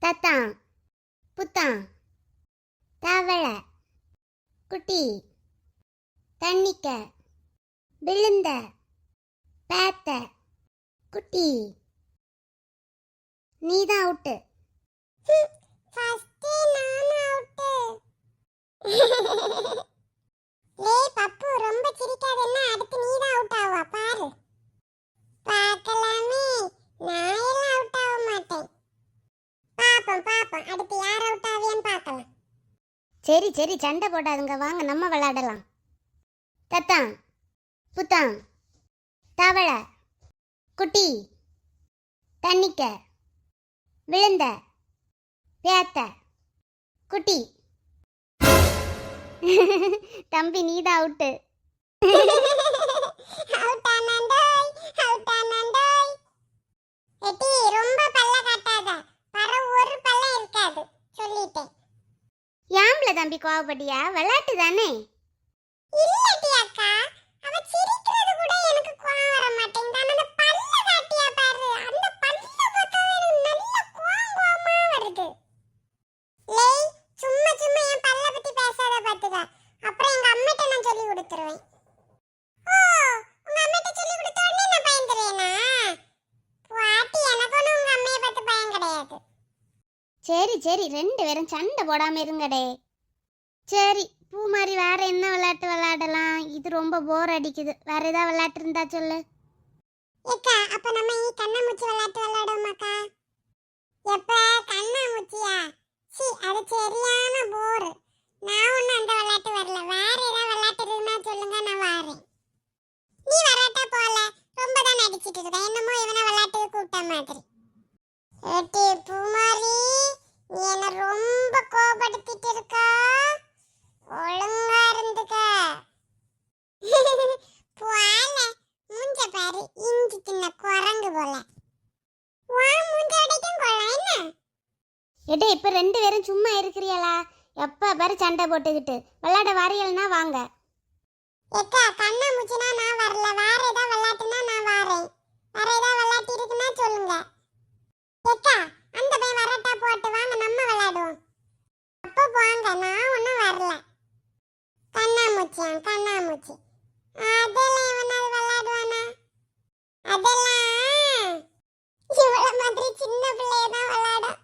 தத்தான் புத்தான் தவளை குட்டி தண்ணிக்க விழுந்த பேத்த குட்டி. நீதான் அவுட்டு. ஃபர்ஸ்ட் நான் அவுட்டு. சரி சண்டை போடாதுங்க. வாங்க நம்ம விளையாடலாம். தத்தான் புத்தான் தவளை குட்டி தண்ணிக்க விழுந்த பேத்த குட்டி. தம்பி நீதான் அவுட்டு எட்டி ரொம்ப எட்டி காட்டாத பர ஒரு பல்ல இருக்காது சொல்லிட்டேன் யாம்ல தம்பி கோவப்பட்டியா? விளையாட்டு தானே? இல்லடி அக்கா. அவ சிரிக்கிறது கூட எனக்கு கோவம் வர மாட்டேங்குது. அந்த பல்ல காட்டியா பாரு. அந்த பல்ல பார்த்தா எனக்கு நல்ல கோவம் கோவமா வருது. லேய் சும்மா சும்மா என் பல்ல பத்தி பேசாத பாத்துக்க. அப்புறம் எங்க அம்மிட்ட நான் சொல்லி கொடுத்துருவேன். சரி சரி. ரெண்டு பேரும் சண்டை போடாம இருங்கடே. சரி பூ மாதிரி வேற என்ன விளையாட்டு விளையாடலாம்? இது ரொம்ப போர் அடிக்குது. வேற ஏதாவது விளையாட்டு இருந்தா சொல்லு. ஏக்கா அப்ப நம்ம கண்ணாமூச்சி விளையாட்டு விளையாடுவோமாக்கா? எப்ப? கண்ணாமூச்சியா? சி அது சரியான போர் நான் ஒன்றும் அந்த விளையாட்டு வரல. வேற ஏதாவது விளையாட்டு இருந்தா சொல்லுங்க நான் வாரேன். நீ வராட்டா போல. ரொம்ப தான் நடிச்சிட்டு இருக்க. என்னமோ இவனை விளையாட்டு கூப்பிட்ட மாதிரி. ஏட்டி பூமாரி நீ என்ன ரொம்ப கோபப்படுத்திட்டு இருக்கா? ஒழுங்கா இருந்துக்க. போல. மூஞ்ச பாரு. இஞ்சி தின்ன குரங்கு போல. வா மூஞ்ச அடைக்கும் கொள்ளலாம் என்ன? எடே இப்ப ரெண்டு பேரும் சும்மா இருக்கிறீங்களா எப்ப பாரு சண்டை போட்டுக்கிட்டு. விளையாட வரையல்னா வாங்க. எக்கா கண்ணா முச்சினா நான் வரல. வேற ஏதாவது விளையாட்டுனா நான் வாரேன். வேற ஏதாவது விளையாட்டு இருக்குன்னா சொல்லுங்க. எக்கா அந்த பையன் வரட்டா போட்டு வாங்க. நம்ம விளையாடுவோம். அப்போ போங்க. நான் ஒன்றும் வரல. கண்ணாமூச்சியா கண்ணாமூச்சி அதெல்லாம் இவனால் விளையாடுவானா? அதெல்லாம்? இவள மாதிரி சின்ன பிள்ளைய தான் விளையாடும்.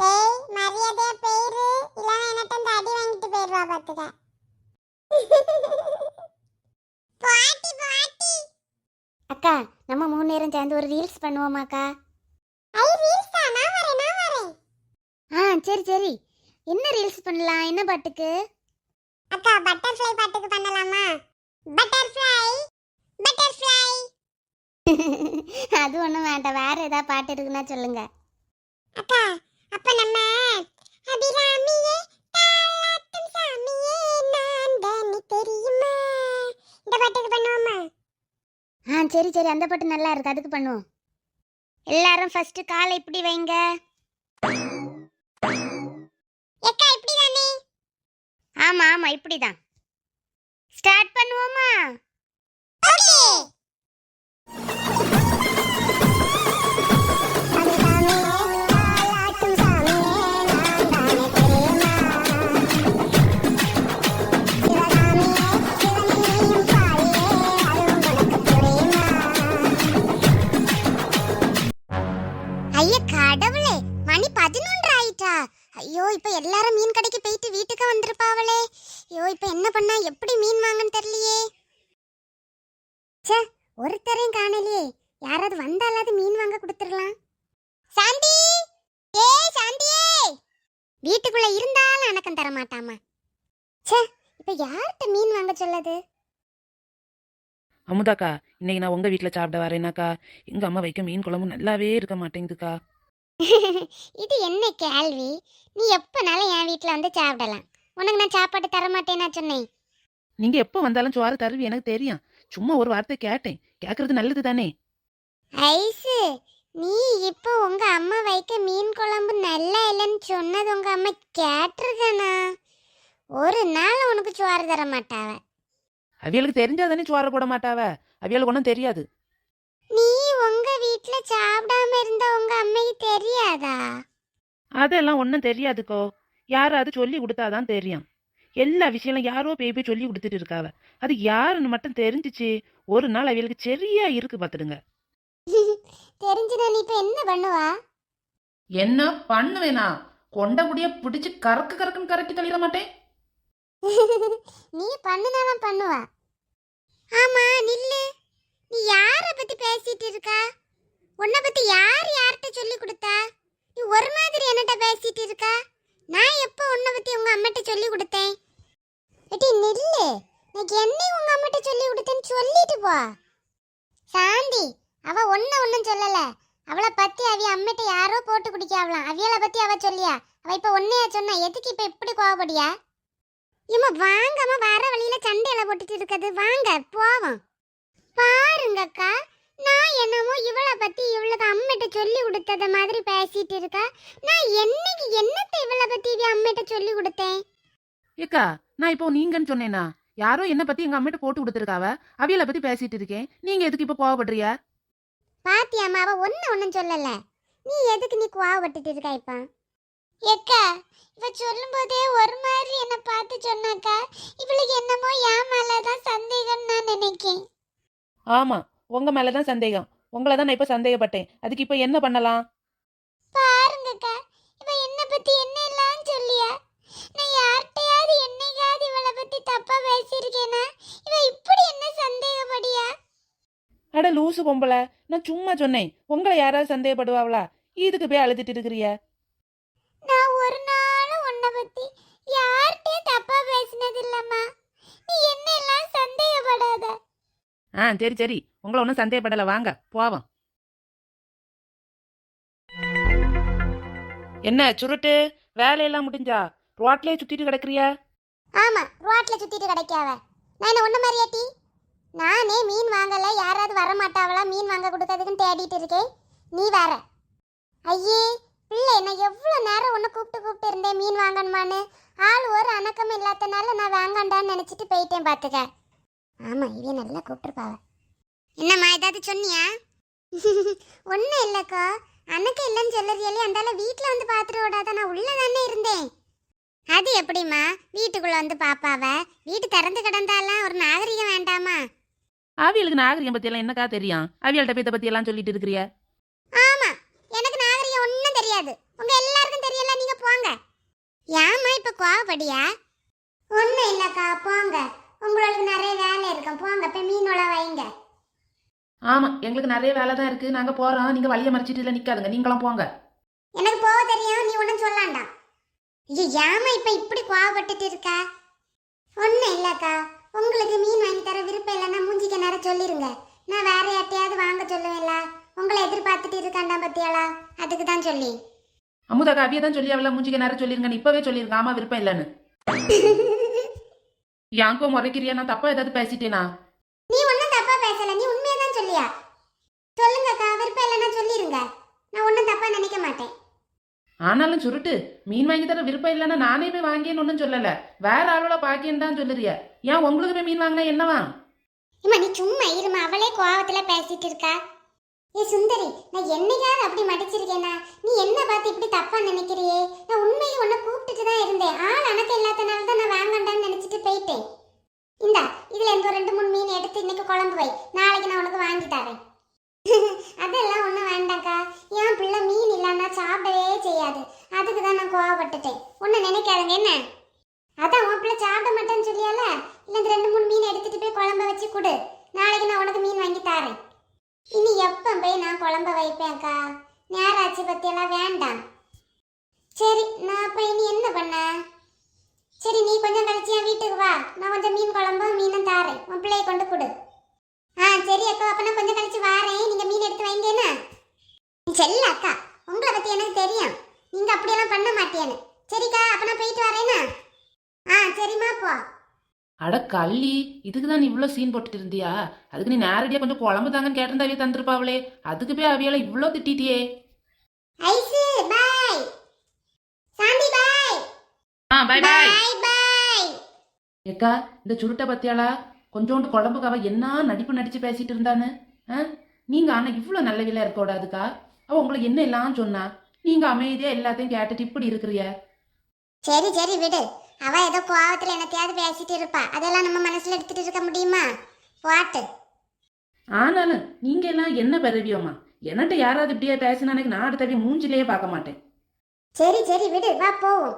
ஏய் மரியாதையா போயிரு. இல்லைன்னா என்னட்ட இந்த அடி வாங்கிட்டு போயிடுவா பாத்துக்க பாட்டி பாட்டி. அக்கா நம்ம மூணு நேரம் சேர்ந்து ஒரு ரீல்ஸ் பண்ணுவோமாக்கா ஐ ரீல்ஸ் தான் நான் வரேன் நான் வரேன். ஆ சரி சரி. என்ன ரீல்ஸ் பண்ணலாம்? என்ன பாட்டுக்கு? அக்கா பட்டர்ஃப்ளை பாட்டுக்கு பண்ணலாமா? பட்டர்ஃப்ளை பட்டர்ஃப்ளை அது ஒன்றும் வேண்டாம் வேற ஏதாவது பாட்டு இருக்குன்னா சொல்லுங்க. அக்கா அப்ப நம்ம அபிராமியே தாலாட்டும் சாமியே நான் தானே தெரியுமா? இந்த பாட்டுக்கு பண்ணுவோமா? ஆ சரி சரி. அந்த பாட்டு நல்லா இருக்கு. அதுக்கு பண்ணுவோம். எல்லாரும் ஃபர்ஸ்ட் காலை இப்படி வைங்க. ஆமா இப்படிதான். ஸ்டார்ட் பண்ணுவோமா? கடவுளே மணி பதினொன்று ஆயிட்டா ஐயோ இப்ப எல்லாரும் இப்ப என்ன பண்ணா? எப்படி மீன் வாங்கன்னு தெரியலையே. ச்சே ஒருத்தரையும் காணலையே. யாராவது வந்தாலாவது மீன் வாங்க கொடுத்துடலாம். சாந்தி! ஏய் சாந்தியே! வீட்டுக்குள்ள இருந்தாலும் அணக்கம் தர மாட்டாமா? ச்சே இப்ப யார்கிட்ட மீன் வாங்க சொல்லது? அமுதாக்கா இன்னைக்கு நான் உங்க வீட்டில் சாப்பிட வரேனாக்கா. எங்க அம்மா வைக்க மீன் குழம்பு நல்லாவே இருக்க மாட்டேங்குதுக்கா. இது என்ன கேள்வி? நீ எப்பனாலும் என் வீட்ல வந்து சாப்பிடலாம். உனக்கு நான் சாப்பாடு தர மாட்டேனா சொன்னேன். நீங்க எப்போ வந்தாலும் சோறு தருவி எனக்கு தெரியும். சும்மா ஒரு வார்த்தை கேட்டேன். கேட்கறது நல்லது தானே? ஐசு நீ இப்போ உங்க அம்மா வைக்க மீன் குழம்பு நல்லா இல்லைன்னு சொன்னது உங்க அம்மா கேட்டிருக்கனா? ஒரு நாள் உனக்கு சோறு தர மாட்டாவ. அவியலுக்கு தெரிஞ்சா தானே சோறு போட மாட்டாவ? அவியலுக்கு ஒன்றும் தெரியாது. நீ உங்க வீட்ல சாப்பிடாம இருந்த உங்க அம்மைக்கு தெரியாதா? அதெல்லாம் ஒன்றும் தெரியாதுக்கோ. யாராவது சொல்லி கொடுத்தாதான் தெரியும். எல்லா விஷயம் யாரோ போய் போய் சொல்லி கொடுத்துட்டு இருக்காவ. அது யாருன்னு மட்டும் தெரிஞ்சிச்சு. ஒரு நாள் அவளுக்கு சரியா இருக்கு பார்த்துடுங்க. தெரிஞ்சுனா நீ இப்ப என்ன பண்ணுவா? என்ன பண்ணுவேனா? கொண்ட முடிய பிடிச்சு கறக்கு கறக்குன்னு கறக்கி தள்ளிட மாட்டேன். நீ பண்ணுனாதான் பண்ணுவா. ஆமா நில்லு. நீ யார பத்தி பேசிட்டு இருக்கா? உன்னை பத்தி யார் யார்கிட்ட சொல்லி கொடுத்தா? நீ ஒரு மாதிரி என்னட்ட பேசிட்டு இருக்கா நான் எப்போ உன்னை பத்தி உங்க அம்மாட்ட சொல்லி கொடுத்தேன். எட்டி நில்லு. நான் என்னை உங்க அம்மாட்ட சொல்லி கொடுத்தேன்னு சொல்லிட்டு போ. சாந்தி அவ ஒன்ன ஒன்னும் சொல்லல. அவளை பத்தி அவிய அம்மிட்ட யாரோ போட்டு குடிக்காவலாம் அவியலை பத்தி அவ சொல்லியா. அவ இப்ப ஒன்னையா சொன்னா எதுக்கு இப்ப இப்படி கோவப்படியா? இம்மா வாங்கம்மா வர வழியில சண்டையில போட்டுட்டு இருக்குது வாங்க போவோம். பாருங்கக்கா நான் என்னமோ இவளை பத்தி இவளுக்கு அம்மிட்ட சொல்லி கொடுத்தத மாதிரி பேசிட்டு இருக்கா. நான் என்னைக்கு என்னத்தை இவளை பத்தி இவ அம்மிட்ட சொல்லி கொடுத்தேன்? ஏக்கா நான் இப்போ நீங்கன்னு சொன்னேனா? யாரோ என்ன பத்தி எங்க அம்மிட்ட போட்டு கொடுத்துருக்காவ? அவியலை பத்தி பேசிட்டு இருக்கேன். நீங்க எதுக்கு இப்ப கோவப்படுறியா பாத்தியாம்மா அவ ஒன்னு ஒன்னும் சொல்லல. நீ எதுக்கு நீ கோவப்பட்டுட்டு இருக்கா இப்ப? எக்கா இவ சொல்லும் போதே ஒரு மாதிரி என்ன பார்த்து சொன்னாக்கா இவளுக்கு என்னமோ என் மேலதான் சந்தேகம் நான் நினைக்கேன். ஆமா உங்க மேலதான் சந்தேகம். உங்களை தான் நான் இப்ப சந்தேகப்பட்டேன். அதுக்கு இப்ப என்ன பண்ணலாம் பாருங்கக்கா இவ என்ன பத்தி என்ன எல்லாம் சொல்லியா நான் யார்கிட்டயாவது என்னைக்காவது இவளை பத்தி தப்பா பேசியிருக்கேனா இவ இப்படி என்ன சந்தேகப்படியா அட லூசு பொம்பளை நான் சும்மா சொன்னேன் உங்களை யாராவது சந்தேகப்படுவாங்களா இதுக்கு போய் அழுதுட்டு இருக்கிறிய? நான் ஒரு நாளும் உன்னை பத்தி யார்கிட்டயும் தப்பா பேசினது இல்லம்மா. நீ என்ன எல்லாம் சந்தேகப்படாத. ஆ சரி சரி. உங்களை ஒன்றும் சந்தேகப்படல. வாங்க போவோம். என்ன சுருட்டு? வேலையெல்லாம் முடிஞ்சா? ரோட்லயே சுத்திட்டு கிடக்குறியா? ஆமா ரோட்ல சுத்திட்டு கிடைக்காவ நான் என்ன ஒண்ணு மாதிரியாட்டி நானே மீன் வாங்கல யாராவது வர மாட்டாவளா மீன் வாங்க கொடுக்கறதுக்குன்னு தேடிட்டு இருக்கேன். நீ வேற. ஐயே பிள்ளை நான் எவ்வளோ நேரம் ஒன்று கூப்பிட்டு கூப்பிட்டு இருந்தேன் மீன் வாங்கணுமான்னு. ஆள் ஒரு அணக்கம் இல்லாதனால நான் வாங்கண்டான்னு நினச்சிட்டு போயிட்டேன் பார்த்துக்க ஆமாம் இவ நல்லா கூப்பிட்டுருப்பாவ. என்னம்மா ஏதாவது சொன்னியா? ஒன்றும் இல்லைக்கா. அணக்கம் இல்லைன்னு சொல்லறியாலே அந்தால வீட்டில் வந்து பார்த்துட்டு விடாத நான் உள்ளே தானே இருந்தேன். அது எப்படிம்மா? வீட்டுக்குள்ளே வந்து பாப்பாவ? வீட்டு திறந்து கிடந்தாலாம் ஒரு நாகரிகம் வேண்டாமா? அவியலுக்கு நாகரிகம் பத்தி எல்லாம் என்னக்கா தெரியும்? அவியல்கிட்ட போய் இதை பத்தி எல்லாம் சொல்லிட்டு இருக்கிறிய? ஆமா எனக்கு நாகரிகம் ஒன்றும் தெரியாது. உங்க எல்லாருக்கும் தெரியல நீங்க போங்க. ஏம்மா இப்ப கோவப்படியா? ஒன்றும் இல்லக்கா போங்க. உங்களுக்கு நிறைய வேலை இருக்கும். போங்க போய் மீனோட வைங்க. ஆமா எங்களுக்கு நிறைய வேலை தான் இருக்கு. நாங்க போறோம். நீங்க வழிய மறைச்சிட்டு இல்ல நிக்காதுங்க. நீங்களும் போங்க. எனக்கு போக தெரியும் நீ ஒன்றும் சொல்லாண்டா ஐயோ ஏமா இப்ப இப்படி கோவப்பட்டுட்டு இருக்கா? ஒன்றும் இல்லக்கா. உங்களுக்கு மீன் வாங்கி தர விருப்பம் இல்லைன்னா மூஞ்சிக்க நேரம் சொல்லிருங்க. நான் வேற யார்ட்டையாவது வாங்க சொல்லுவேன்ல. உங்களை எதிர்பார்த்துட்டு இருக்காண்டா பத்தியாளா? அதுக்கு தான் சொல்லி. அமுதாக்கா அவிய தான் சொல்லி அவள மூஞ்சிக்க நேரம் சொல்லிருங்க இப்பவே சொல்லிருங்க. ஆமா விருப்பம் இல்லைன்னு. யாங்கோ முறைக்கிறியா? நான் தப்பா ஏதாவது பேசிட்டேனா? நீ ஒன்றும் தப்பா பேசல. நீ உண்மையை தான் சொல்லியா? சொல்லுங்கக்கா விருப்பம் இல்லைன்னா சொல்லிருங்க. நான் ஒன்றும் தப்பா நினைக்க மாட்டேன். ஆனாலும் சுருட்டு மீன் வாங்கி தர விருப்பம் இல்லைன்னா நானே போய் வாங்கியேன்னு ஒன்றும் சொல்லலை. வேற ஆளோட பாக்கியன்னு தான் சொல்லுறிய. ஏன் உங்களுக்கு போய் மீன் வாங்கினா என்னவா? இம்மா நீ சும்மா இருமா அவளே கோவத்துல பேசிட்டு இருக்கா. ஏ சுந்தரி நான் என்னைக்காவது அப்படி மடிச்சிருக்கேனா? நீ என்ன பார்த்து இப்படி தப்பா நினைக்கிறியே? நான் உண்மையை உன்னை கூப்பிட்டுட்டு தான் இருந்தேன். ஆள் அணக்க இல்லாதனால தான் நான் வாங்கண்டான்னு நினைச்சிட்டு போயிட்டேன். இந்தா இதுல எந்த ஒரு ரெண்டு மூணு மீன் எடுத்து இன்னைக்கு குழம்பு வை. நாளைக்கு நான் உனக்கு வாங்கி தரேன். அதெல்லாம் ஒன்றும் வேண்டாம்க்கா. என் பிள்ளை மீன் இல்லைன்னா சாப்பிடவே செய்யாது. அதுக்கு தான் நான் கோவப்பட்டுட்டேன். ஒன்றும் நினைக்காதுங்க என்ன? அதான் உன் பிள்ளை சாப்பிட மாட்டேன்னு சொல்லியால? இல்லை இந்த ரெண்டு மூணு மீன் எடுத்துட்டு போய் குழம்ப வச்சு கொடு. நாளைக்கு நான் உனக்கு மீன் வாங்கி தரேன். இனி எப்போ போய் நான் குழம்ப வைப்பேன்க்கா? நேரம் ஆச்சு பத்தியெல்லாம் வேண்டாம். சரி நான் அப்போ இனி என்ன பண்ண? சரி நீ கொஞ்சம் கழிச்சு என் வீட்டுக்கு வா. நான் கொஞ்சம் மீன் குழம்பும் மீனும் தாரேன். உன் பிள்ளைய கொண்டு கொடு ஆ சரி அக்கா அப்போ நான் கொஞ்சம் கழிச்சு வாரேன் நீங்கள் மீன் எடுத்து வைங்கண்ணா செல்ல அக்கா உங்களை பற்றி எனக்கு தெரியும். நீங்கள் அப்படியெல்லாம் பண்ண மாட்டேன்னு. சரிக்கா அப்போ நான் போயிட்டு வரேனா? ஆ சரிம்மா போ. அட கள்ளி இதுக்கு தான் நீ இவ்வளோ சீன் போட்டுட்டு இருந்தியா? அதுக்கு நீ நேரடியாக கொஞ்சம் குழம்பு தாங்கன்னு கேட்டிருந்தா அவிய தந்திருப்பாவளே. அதுக்கு போய் அவியலை இவ்வளோ திட்டிட்டியே. ஐசு பாய். சாந்தி பாய். ஆ பாய் பாய். பாய் ஏக்கா இந்த சுருட்டை பத்தியாளா? கொஞ்சோண்டு குழம்புக்கு அவ என்ன நடிப்பு நடிச்சு பேசிட்டு இருந்தான்னு ஆ? நீங்க ஆனா இவ்வளோ நல்ல விலை இருக்கக்கூடாதுக்கா அவ உங்களை என்ன எல்லாம் சொன்னா? நீங்க அமைதியா எல்லாத்தையும் கேட்டுட்டு இப்படி இருக்கிறிய. சரி சரி விடு. அவ ஏதோ கோவத்துல என்னத்தையாவது பேசிட்டு இருப்பா. அதெல்லாம் நம்ம மனசுல எடுத்துட்டு இருக்க முடியுமா? போட்டு. ஆனாலும் நீங்க எல்லாம் என்ன பரவியோமா என்னட்ட யாராவது இப்படியே பேசினா எனக்கு நான் அடுத்தவே மூஞ்சிலேயே பார்க்க மாட்டேன். சரி சரி விடு. வா போவோம்.